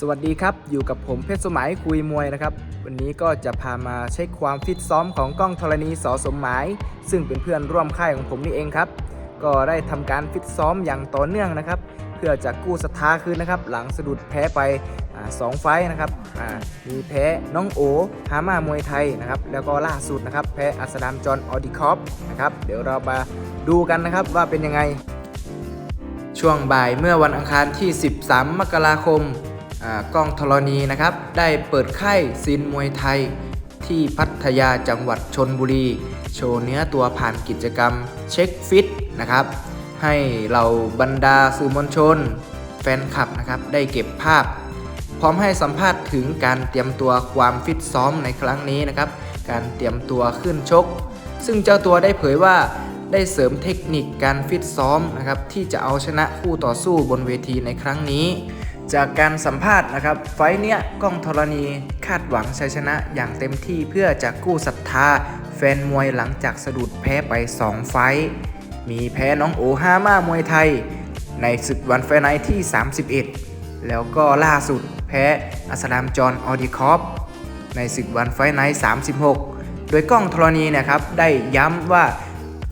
สวัสดีครับ อยู่กับผมเพชรสมัยคุยมวยนะครับ วันนี้ก็จะพามาเช็คความฟิตซ้อมของกล้องธรณีสอสมหมาย ซึ่งเป็นเพื่อนร่วมค่ายของผมนี่เองครับ ก็ได้ทำการฟิตซ้อมอย่างต่อเนื่องนะครับ เพื่อจะกู้ศรัทธาคืนนะครับ หลังสะดุดแพ้ไปอสองไฟนะครับมีแพ้น้องโอฮามามวยไทยนะครับ แล้วก็ล่าสุดนะครับแพ้อัสดามจอห์นออดิคอฟนะครับ เดี๋ยวเรามาดูกันนะครับว่าเป็นยังไง ช่วงบ่ายเมื่อวันอังคารที่ 13 มกราคม กล้องธรณีนะครับ ได้เปิดค่ายซินมวยไทย ที่พัทยาจังหวัดชนบุรี โชว์เนื้อตัวผ่านกิจกรรมเช็คฟิตนะครับ ให้เราบรรดาสื่อมวลชน แฟนคลับนะครับ ได้เก็บภาพ พร้อมให้สัมภาษณ์ถึงการเตรียมตัวความฟิตซ้อมในครั้งนี้นะครับ การเตรียมตัวขึ้นชก ซึ่งเจ้าตัวได้เผยว่าได้เสริมเทคนิคการฟิตซ้อมนะครับที่จะเอาชนะคู่ต่อสู้บนเวทีในครั้งนี้ จากการสัมภาษณ์นะครับ ไฟเนี้ยกล้องธรณีคาดหวังชัยชนะอย่างเต็มที่เพื่อจะกู้ศรัทธา แฟนมวยหลังจากสะดุดแพ้ไป 2 ไฟ มีแพ้น้องโอฮามามวยไทย ในศึกวันไฟท์ไนที่ 31 แล้วก็ล่าสุดแพ้อัสลามจอนออดิคอฟในศึกวันไฟท์ไนท์36 โดยกล้องธรณีนะครับได้ย้ำว่า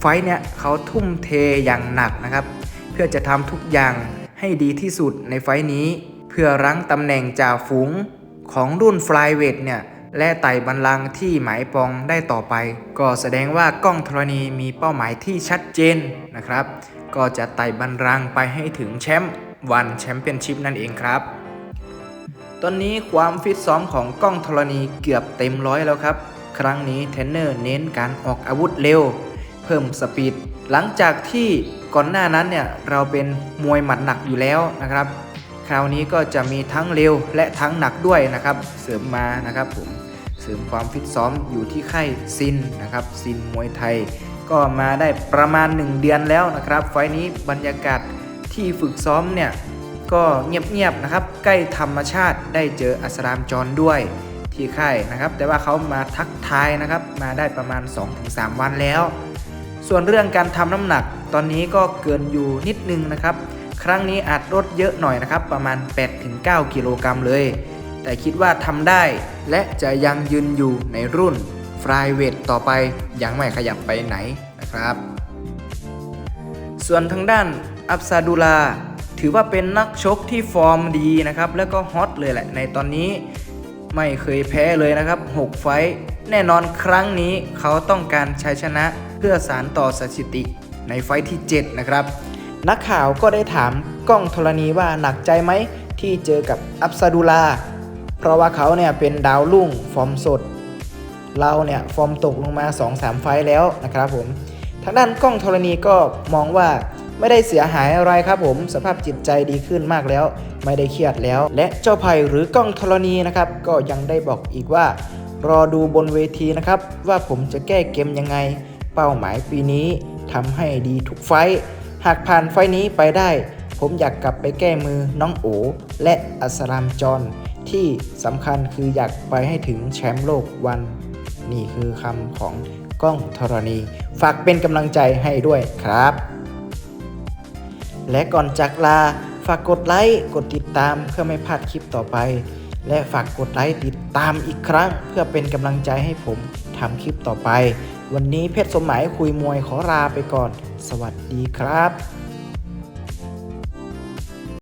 ไฟเนี่ยเขาทุ่มเทอย่างหนักนะครับ เพื่อจะทำทุกอย่าง ให้ดีที่สุดในไฟท์นี้ เพื่อรั้งตำแหน่งจ่าฝูงของรุ่นฟลายเวทเนี่ยและไต่บัลลังที่หมายปองได้ต่อไป ก็แสดงว่ากล้องธรณีมีเป้าหมายที่ชัดเจนนะครับ ก็จะไต่บัลลังไปให้ถึงแชมป์วันแชมเปี้ยนชิพนั่นเองครับ ตอนนี้ความฟิตซ้อมของกล้องธรณีเกือบเต็มร้อยแล้วครับ ครั้งนี้เทรนเนอร์เน้นการออกอาวุธเร็ว เพิ่มสปีดหลังจากที่ก่อนหน้านั้นเนี่ยเราเป็นมวยหมัดหนักอยู่แล้วนะครับ คราวนี้ก็จะมีทั้งเร็วและทั้งหนักด้วยนะครับ เสริมมานะครับผมเสริมความฟิตซ้อมอยู่ที่ค่ายซินนะครับซินมวยไทย ก็มาได้ประมาณ 1 เดือนแล้วนะครับ ไฟล์นี้บรรยากาศที่ฝึกซ้อมเนี่ยก็เงียบๆนะครับ ใกล้ธรรมชาติได้เจออัสรามจรด้วยที่ค่ายนะครับ แต่ว่าเขามาทักทายนะครับ มาได้ประมาณ 2-3 วันแล้ว ส่วนเรื่องการทำน้ำหนักตอนนี้ก็เกินอยู่นิดนึงนะครับ ครั้งนี้อาจลดเยอะหน่อยนะครับ ประมาณ 8-9 กิโลกรัมเลย แต่คิดว่าทำได้และจะยังยืนอยู่ในรุ่นฟลายเวทต่อไปยังไม่ขยับไปไหนนะครับ ส่วนทางด้านอับซาดูลาถือว่าเป็นนักชกที่ฟอร์มดีนะครับ แล้วก็ฮอตเลยแหละในตอนนี้ไม่เคยแพ้เลยนะครับ 6 ไฟแน่นอนครั้งนี้เขาต้องการชัยชนะ พื่อสารต่อสถิติในไฟที่ 7 นะครับ นักข่าวก็ได้ถามก้องธรณีว่าหนักใจไหมที่เจอกับอับซาดูลา เพราะว่าเขาเนี่ยเป็นดาวรุ่งฟอร์มสด เราเนี่ยฟอร์มตกลงมา 2-3 ไฟแล้วนะครับผม ทางด้านกล้องธรณีก็มองว่าไม่ได้เสียหายอะไรครับผม สภาพจิตใจดีขึ้นมากแล้ว ไม่ได้เครียดแล้ว และเจ้าไผ่หรือกล้องธรณีนะครับ ก็ยังได้บอกอีกว่า รอดูบนเวทีนะครับ ว่าผมจะแก้เกมยังไง เป้าหมายปีนี้ทำให้ดีทุกไฟ หากผ่านไฟนี้ไปได้ ผมอยากกลับไปแก้มือน้องโอ และอัสลามจอนที่สำคัญคืออยากไปให้ถึงแชมป์โลกวัน นี่คือคำของก้องธรณี ฝากเป็นกำลังใจให้ด้วยครับ และก่อนจากลาฝากกดไลค์กดติดตามเพื่อไม่พลาดคลิปต่อไป และฝากกดไลค์ติดตามอีกครั้ง เพื่อเป็นกำลังใจให้ผมทำคลิปต่อไป วันนี้เพชรสมหมายคุยมวยขอลาไปก่อน สวัสดีครับ